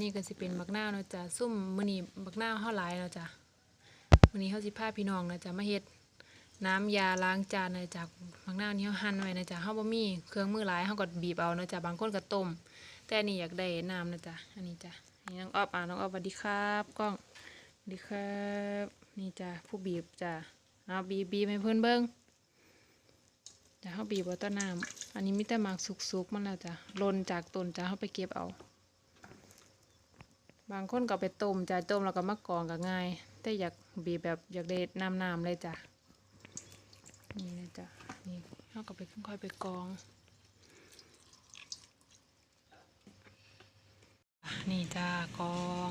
นี่ก็สิเป็นบักนาวเนาะจ้ะซุ่มมื้อนี้บักนาวเฮาหลายเนาะจ้ะมื้อนี้เฮาสิพาพี่น้องเนาะจ้ะมาเฮ็ดน้ำยาล้างจานเนาะจากบักนาวนี่เฮาหั่นไว้เนาะจ้ะเฮาบ่มีเครื่องมือหลายเฮาก็บีบเอาเนาะจ้ะบางคนก็ต้มแต่นนี้อยากได้น้ำเนาะจ้ะอันนี้จ้ะนี่น้องออบอ่าน้องออบสวัสดีครับกล้องสวัสดีครับ นี่จ้ะผู้บีบจ้ะเอาบีบบีบให้เพิ่อนเบิ่งจะเขาบีบเอาต้นน้ำอันนี้มีแต่หมากสุกๆมันแล้วจ้ะล่นจากต้นจ้ะเขาไปเก็บเอา บางคนก็ไปต้มจ้ะต้มแล้วก็มากองก็ง่าย แต่อยากบีบแบบอยากได้น้ำน้ำเลยจ้ะนี่นะจ้ะนี่เขาก็ไปค่อยๆไปกอง นี่จ้ากอง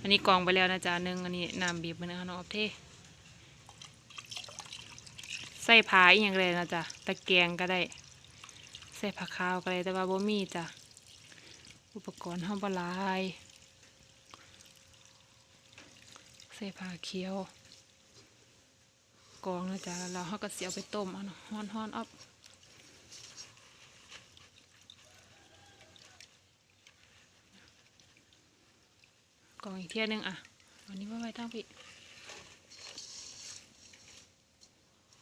อันนี้กองไปแล้วนะจ๊ะหนึ่งอันนี้น้ำบีบมันเอาเนาะเอาเทใส่ผ้าอีกอย่างเลยนะจ๊ะตะแกรงก็ได้ใส่ผ้าขาวก็ได้แต่ว่าบ่มีจ้ะอุปกรณ์ห้องบหลาย ใส่ผ้าเขียว กองนะจ๊ะแล้วเราเขาก็เสียเอาไปต้มเอาเนาะฮ้อนฮ้อนอ๊อบกองอีกเที่ยหนึงอะวันนี้ว่าไว้ตั้งพี่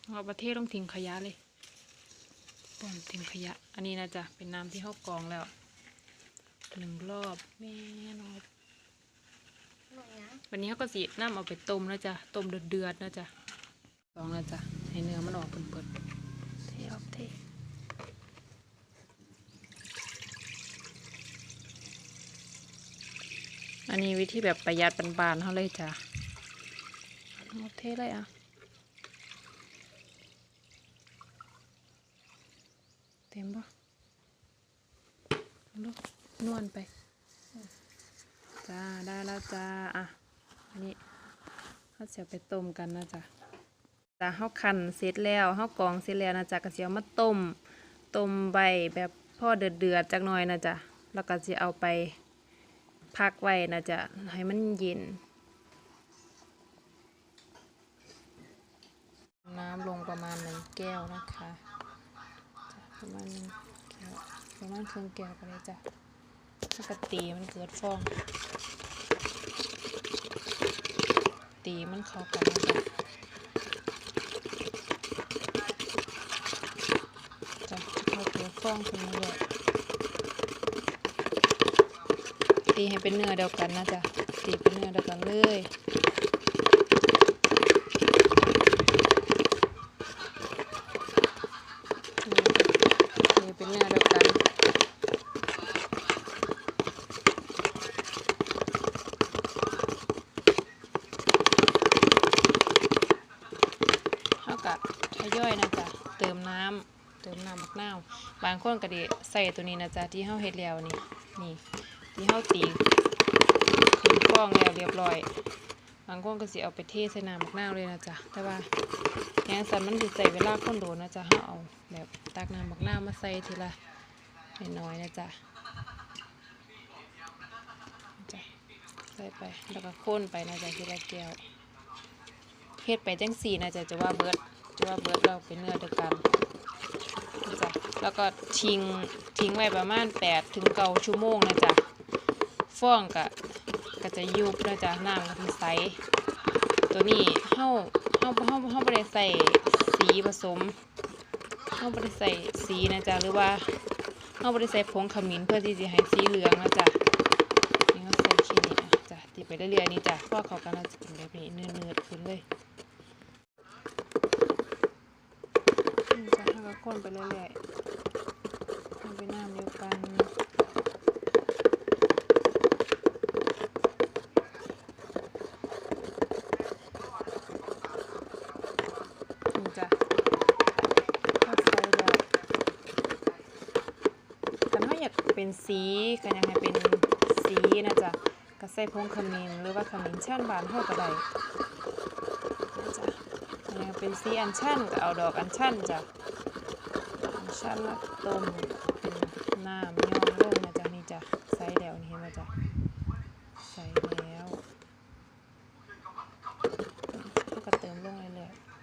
เอาประเทศต้องทิ้งขยะเลยปล่อยทิ้งขยะ อันนี้นะจ๊ะ เป็นน้ำที่เขากองแล้วหนึ่งรอบแม่นอบ วันนี้เขาก็สีน้ำเอาไปต้มนะจ๊ะต้มเดือดๆนะจ๊ะลองนะจ๊ะให้เนื้อมันออกเปิดๆเทออกเทอันนี้วิธีแบบประหยัดบานๆเขาเลยจ้ะเอาเทเลยอะเต็มปะเอาลูกนวลไป จ้าได้แล้วจ้าอะนนี้เขาเสียไปต้มกันนะจ๊ะจ้าเขาคั้นเสร็จแล้วเขากรองเสร็จแล้วนะจ๊ะก็เสียมาต้มต้มใบแบบพ่อเดือดเดือดจักหน่อยนะจ๊ะแล้วก็จะเอาไปพักไว้นะจ๊ะให้มันเย็นน้ำลงประมาณหนึ่งแก้วนะคะ ประมาณหนึ่งแก้วประมาณครึ่งแก้วก็ได้จ้ะ ก็ตีมันเกิดฟอง ตีมันเข้ากันนะจ๊ะจะเข้าเกิดฟองขึ้นมาเลยตีให้เป็นเนื้อเดียวกันนะจ๊ะตีเป็นเนื้อเดียวกันเลยตีเป็นเนื้อเดียวกัน เท่ากับทยอยนะจ๊ะ เติมน้ำเติมน้ำบักนาวบางคนก็ดีใส่ตัวนี้นะจ๊ะที่เฮาเฮ็ดแล้วนี่นี่ที่เฮาตีขึ้นฟองแล้วเรียบร้อยบางคนก็สิเอาไปเทใส่น้ำบักนาวเลยนะจ๊ะแต่ว่าแกงสันมันสิใส่เวลาคนโดนนะจ๊ะเฮาเอาแบบตักน้ำบักนาวมาใส่ทีละน้อยๆนะจ๊ะใส่ไปแล้วก็ข้นไปนะจ๊ะทีละแก้วเฮ็ดไปจังสี่นะจ๊ะจะว่าเบิดจะว่าเบิดเราเป็นเนื้อเดียวกัน แล้วก็ทิ้งทิ้งไว้ประมาณแปดถึงเก้าชั่วโมงนะจ๊ะฟองก็ก็จะยุบนะจ๊ะน้ำก็จะใสตัวนี้เฮาเฮาเฮาเฮาบ่ได้ใส่สีผสมเฮาบ่ได้ใส่สีนะจ๊ะหรือว่าเฮาบ่ได้ใส่ผงขมิ้นเพื่อที่จะให้สีเหลืองนะจ๊ะนี่เฮาใส่แค่นี้อะจ้ะตีไปเรื่อยๆนี่จ้ะพอเข้ากันแล้วจะเป็นแบบนี้เนื้อๆขึ้นเลย อื มจะให้เราคนไปเรื่อยๆให้เป็นน้ำเดียวกันจ้ะถ้าใส่แบบกันถ้าอยากเป็นสีกันยากให้เป็นสีนะจ๊ะก็ใส่พงขมิ้นหรือว่าขมิ้นชั่นบานเท่าก็ได้นะจ๊ะเนี่ยเป็นสีอัญชันก็เอาดอกอัญชันจ้ะ อัญชันล้วต้มนน้ำย่องลงนะจ๊ะนี่จ้ะใส่แล้วนี่เห็นไหมจ๊ะใส่แล้วแล้วก็เติมลงเรื่อยๆ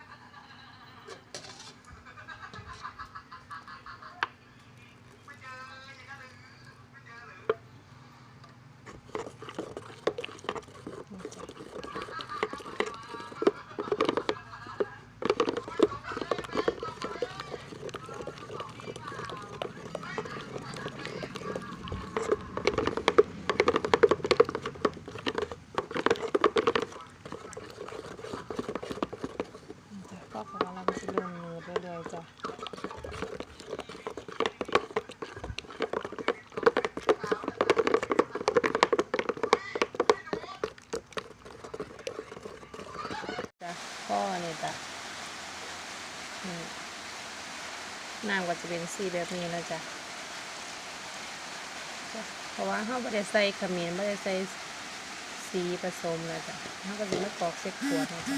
พ่อเนี่ยจ้ะนี่ำก็จะเป็นสีแบบนี้แล้วจ้ะเพราะว่าเขาไม่ได้ใส่ขมิ้นไม่ได้ใส่สีผสมแล้วจ้ะเขาก็จะมากรอกเซ็ตขวดนะจ้ะ